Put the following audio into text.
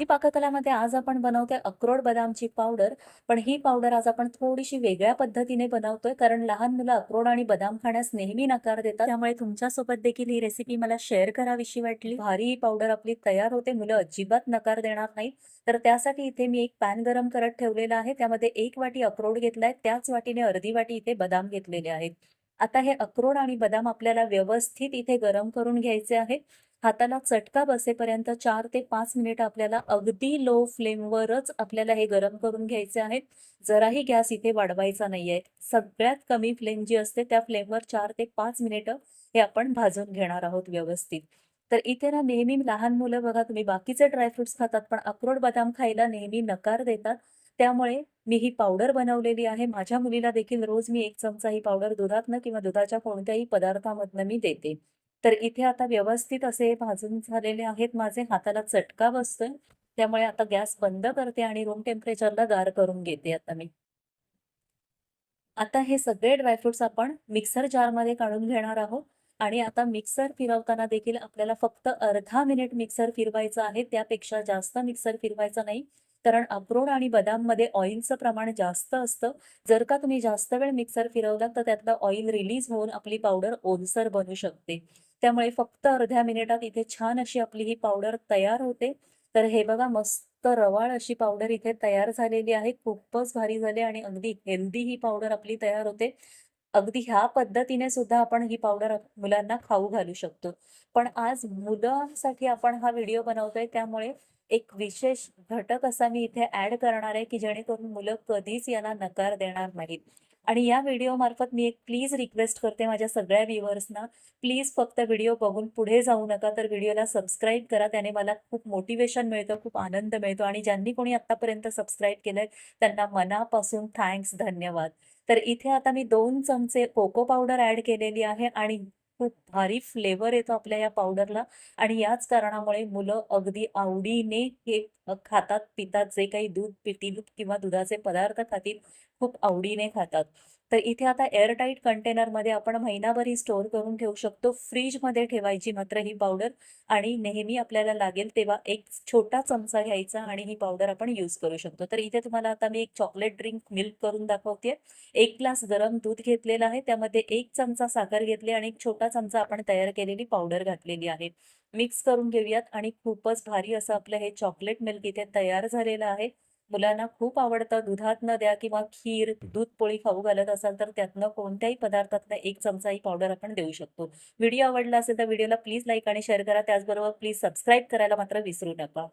ही पाककलामध्ये आज आपण बनवतोय अक्रोड बदामची पावडर. पण ही पावडर आज आपण थोडीशी वेगळ्या पद्धतीने बनवतोय, कारण लहान मुलं अक्रोड आणि बदाम खाण्यास नेहमी नकार देतात. त्यामुळे तुमच्यासोबत देखील ही रेसिपी मला शेअर करावीशी वाटली. भारी ही पावडर आपली तयार होते. मुलं अजिबात नकार देणार नाही तर त्यासाठी इथे मी एक पॅन गरम करत ठेवलेला आहे. त्यामध्ये एक वाटी अक्रोड घेतलाय. त्याच वाटीने अर्धी वाटी इथे बदाम घेतलेले आहेत. आता हे अक्रोड आणि बदाम आपल्याला व्यवस्थित इथे गरम करून घ्यायचे आहेत. हाताला चटका बसेपर्यंत चार ते पाच मिनिट आपल्याला अगदी लो फ्लेमवरच आपल्याला हे गरम करून घ्यायचे आहेत. जराही गॅस इथे वाढवायचा नाहीये. सगळ्यात कमी फ्लेम जी असते त्या फ्लेमवर चार ते पाच मिनिटं हे आपण भाजून घेणार आहोत व्यवस्थित. तर इथे ना नेहमी लहान मुलं बघा तुम्ही बाकीचे ड्रायफ्रुट्स खातात, पण अक्रोड बदाम खायला नेहमी नकार देतात. त्यामुळे मी ही पावडर बनवलेली आहे. माझ्या मुलीला देखील रोज मी एक चमचा ही पावडर दुधातनं किंवा दुधाच्या कोणत्याही पदार्थामधनं मी देते. तर इथे आता व्यवस्थित असे भाजून झालेले आहेत माझे. हाताला चटका बसतोय. त्यामुळे आता गॅस बंद करते आणि रूम टेम्परेचरला गार करून घेते आता मी. आता हे सगळे ड्रायफ्रुट्स आपण मिक्सर जारमध्ये काढून घेणार आहोत आणि आता मिक्सर फिरवताना देखील आपल्याला फक्त अर्धा मिनिट मिक्सर फिरवायचा आहे. त्यापेक्षा जास्त मिक्सर फिरवायचा नाही. कारण अक्रोड आणि बदाममध्ये ऑइलचं प्रमाण जास्त असतं. जर का तुम्ही जास्त वेळ मिक्सर फिरवलात तर त्यातलं ऑइल रिलीज होऊन आपली पावडर ओलसर बनू शकते. त्यामुळे फक्त अर्ध्या मिनिटात इथे छान अशी आपली ही पावडर तयार होते. तर हे बघा मस्त रवाळ अशी पावडर इथे तयार झालेली आहे. खूपच भारी झाली आणि अगदी हेल्दी ही पावडर आपली तयार होते. अगदी ह्या पद्धतीने सुद्धा आपण ही पावडर मुलांना खाऊ घालू शकतो. पण आज मुलांसाठी आपण हा व्हिडिओ बनवतोय त्यामुळे एक विशेष घटक असा मी इथे ॲड करणार आहे, की जेणेकरून मुलं कधीच याला नकार देणार नाहीत. आणि या व्हिडिओमार्फत मी एक प्लीज रिक्वेस्ट करते माझ्या सगळ्या व्ह्युअर्सना प्लीज फक्त व्हिडिओ बघून पुढे जाऊ नका. तर व्हिडिओला सबस्क्राईब करा. त्याने मला खूप मोटिवेशन मिळतं, खूप आनंद मिळतो आणि ज्यांनी कोणी आत्तापर्यंत सबस्क्राईब केलंय त्यांना मनापासून थँक्स, धन्यवाद. तर इथे आता मी दोन चमचे कोको पावडर ॲड केलेली आहे आणि खूप भारी फ्लेवर येतो आपल्या या पावडरला आणि याच कारणामुळे मुलं अगदी आवडीने हे खातात, पितात. जे काही दूध पितील किंवा दुधाचे पदार्थ खातील, खूप आवडीने खातात. तर इथे आता एअरटाईट कंटेनरमध्ये आपण महिनाभर ही स्टोअर करून ठेवू शकतो. फ्रीजमध्ये ठेवायची मात्र ही पावडर आणि नेहमी आपल्याला लागेल तेव्हा एक छोटा चमचा घ्यायचा आणि ही पावडर आपण यूज करू शकतो. तर इथे तुम्हाला आता मी एक चॉकलेट ड्रिंक मिल्क करून दाखवते एक ग्लास गरम दूध घेतलेलं आहे. त्यामध्ये एक चमचा साखर घेतली आणि एक छोटा चमचा आपण तयार केलेली पावडर घातलेली आहे. मिक्स करून घेऊयात आणि खूपच भारी असं आपलं हे चॉकलेट मिल्क इथे तयार झालेलं आहे. मुलांना खूप आवडतं. दुधातनं द्या किंवा खीर, दूध पोळी खाऊ घालत असाल तर त्यातनं कोणत्याही पदार्थातनं 1 चमचा ही पावडर आपण देऊ शकतो. व्हिडिओ आवडला असेल तर व्हिडिओला प्लीज लाईक आणि शेअर करा. त्याचबरोबर प्लीज सबस्क्राईब करायला मात्र विसरू नका.